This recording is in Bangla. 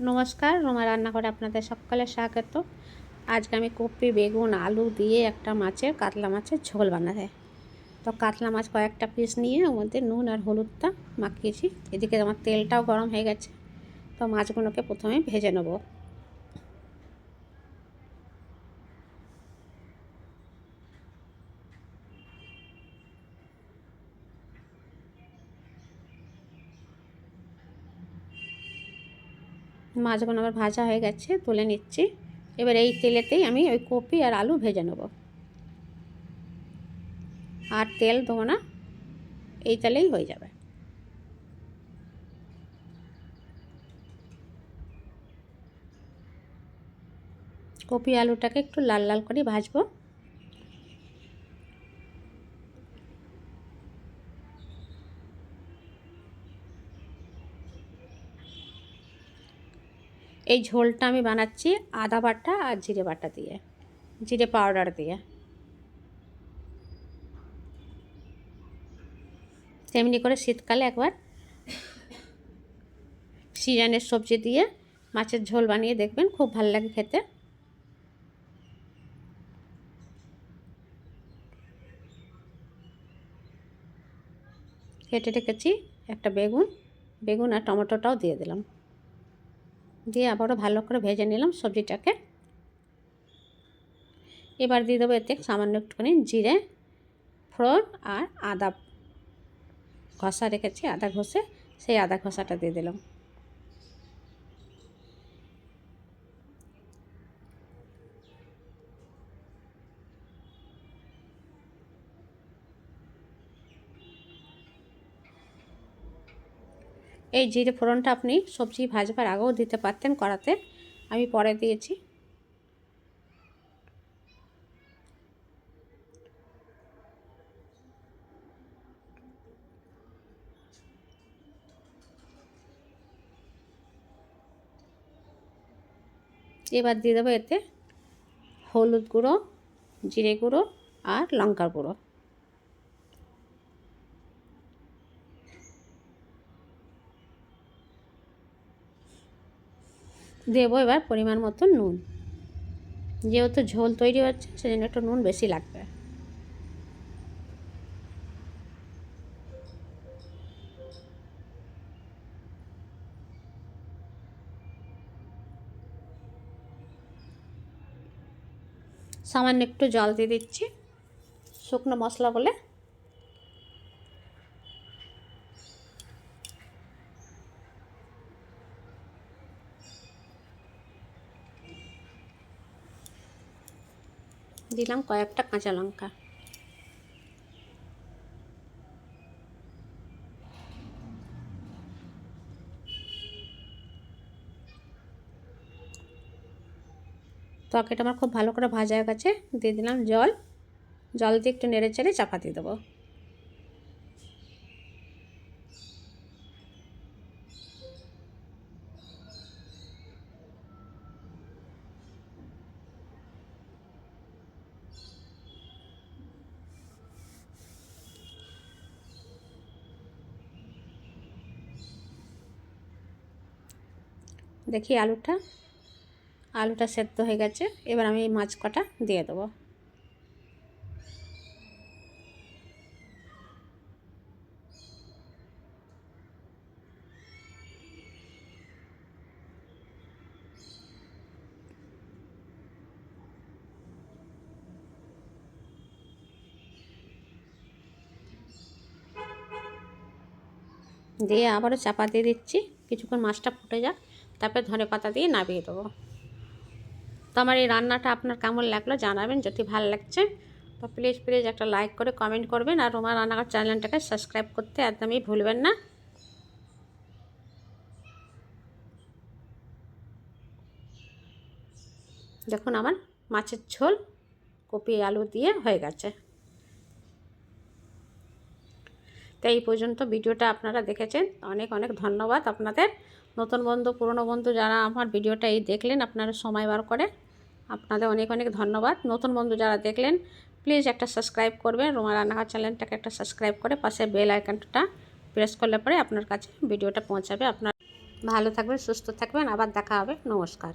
নমস্কার, রোমা রান্নাঘরে আপনাদের সকলে স্বাগত। আজকে আমি কপি, বেগুন, আলু দিয়ে একটা মাছের, কাতলা মাছের ঝোল বানাতে তো কাতলা মাছ কয়েকটা পিস নিয়ে ওর মধ্যে নুন আর হলুদটা মাখিয়েছি। এদিকে আমার তেলটাও গরম হয়ে গেছে। তো মাছগুলোকে প্রথমে ভেজে নেব। মাছগুলো আমার ভাজা হয়ে গেছে, তুলে নিচ্ছি। এবার এই তেলেতেই আমি ওই কপি আর আলু ভেজে নেব। আর তেল দেবো না, এই তেলেই হয়ে যাবে। কপি আলুটাকে একটু লাল লাল করে ভাজবো। এই ঝোলটা আমি বানাচ্ছি আদা বাটা আর জিরে বাটা দিয়ে, জিরে পাউডার দিয়ে। তেমনি করে শীতকালে একবার সিজনের সবজি দিয়ে মাছের ঝোল বানিয়ে দেখবেন, খুব ভালো লাগে খেতে। কেটে রেখেছি একটা বেগুন বেগুন আর টমেটোটাও দিয়ে দিলাম। দিয়ে আবারও ভালো করে ভেজে নিলাম সবজিটাকে। এবার দিয়ে দেবো এতে সামান্য একটুখানি জিরে ফোড়ন আর আদা ঘষা রেখেছি, আদা ঘষে সেই আদা ঘষাটা দিয়ে দিলাম। এই জিরে ফোড়নটা আপনি সবজি ভাজবার আগেও দিতে পারতেন করাতে আমি পরে দিয়েছি। এবার দিয়ে দেবো এতে হলুদ গুঁড়ো, জিরে গুঁড়ো আর লঙ্কার গুঁড়ো। দেবো এবার পরিমাণ মতো নুন। যেহেতু ঝোল তৈরি হচ্ছে, সেজন্য একটু নুন বেশি লাগবে। সামান্য একটু জল দিয়ে দিচ্ছি। শুকনো মশলা বলে দিলাম কয়েকটা কাঁচা লঙ্কা। ত্বকেটা আমার খুব ভালো করে ভাজা গেছে, দিয়ে দিলাম জল। জল দিয়ে একটু নেড়ে চেড়ে চাপা দিয়ে দেবো। দেখি আলুটা। আলুটা সেদ্ধ হয়ে গেছে। এবার আমি এই মাছ কটা দিয়ে দেবো। দিয়ে আবারও চাপা দিয়ে দিচ্ছি। কিছুক্ষণ মাছটা ফুটে যাক। তারপরে ধনে পাতা দিয়ে নামিয়ে দেবো। তো আমার এই রান্নাটা আপনার কেমন লাগল জানাবেন, যদি ভালো লাগছে তো প্লিজ প্লিজ একটা লাইক করে কমেন্ট করবেন আর আমার রান্নাঘর চ্যানেলটাকে সাবস্ক্রাইব করতে একদমই ভুলবেন না। দেখুন আমার মাছের ঝোল কপি আলু দিয়ে হয়ে গেছে। তো এই পর্যন্ত ভিডিওটা আপনারা দেখেছেন। অনেক অনেক ধন্যবাদ আপনাদের। নতুন বন্ধু, পুরনো বন্ধু যারা আমার ভিডিওটা এই দেখলেন, আপনারা সময় বার করে আপনাদের অনেক অনেক ধন্যবাদ। নতুন বন্ধু যারা দেখলেন প্লিজ একটা সাবস্ক্রাইব করবেন। রোমা রান্নাঘর চ্যানেলটাকে একটা সাবস্ক্রাইব করে পাশে বেল আইকনটা প্রেস করলে পরে আপনার কাছে ভিডিওটা পৌঁছাবে। আপনার ভালো থাকবেন, সুস্থ থাকবেন। আবার দেখা হবে। নমস্কার।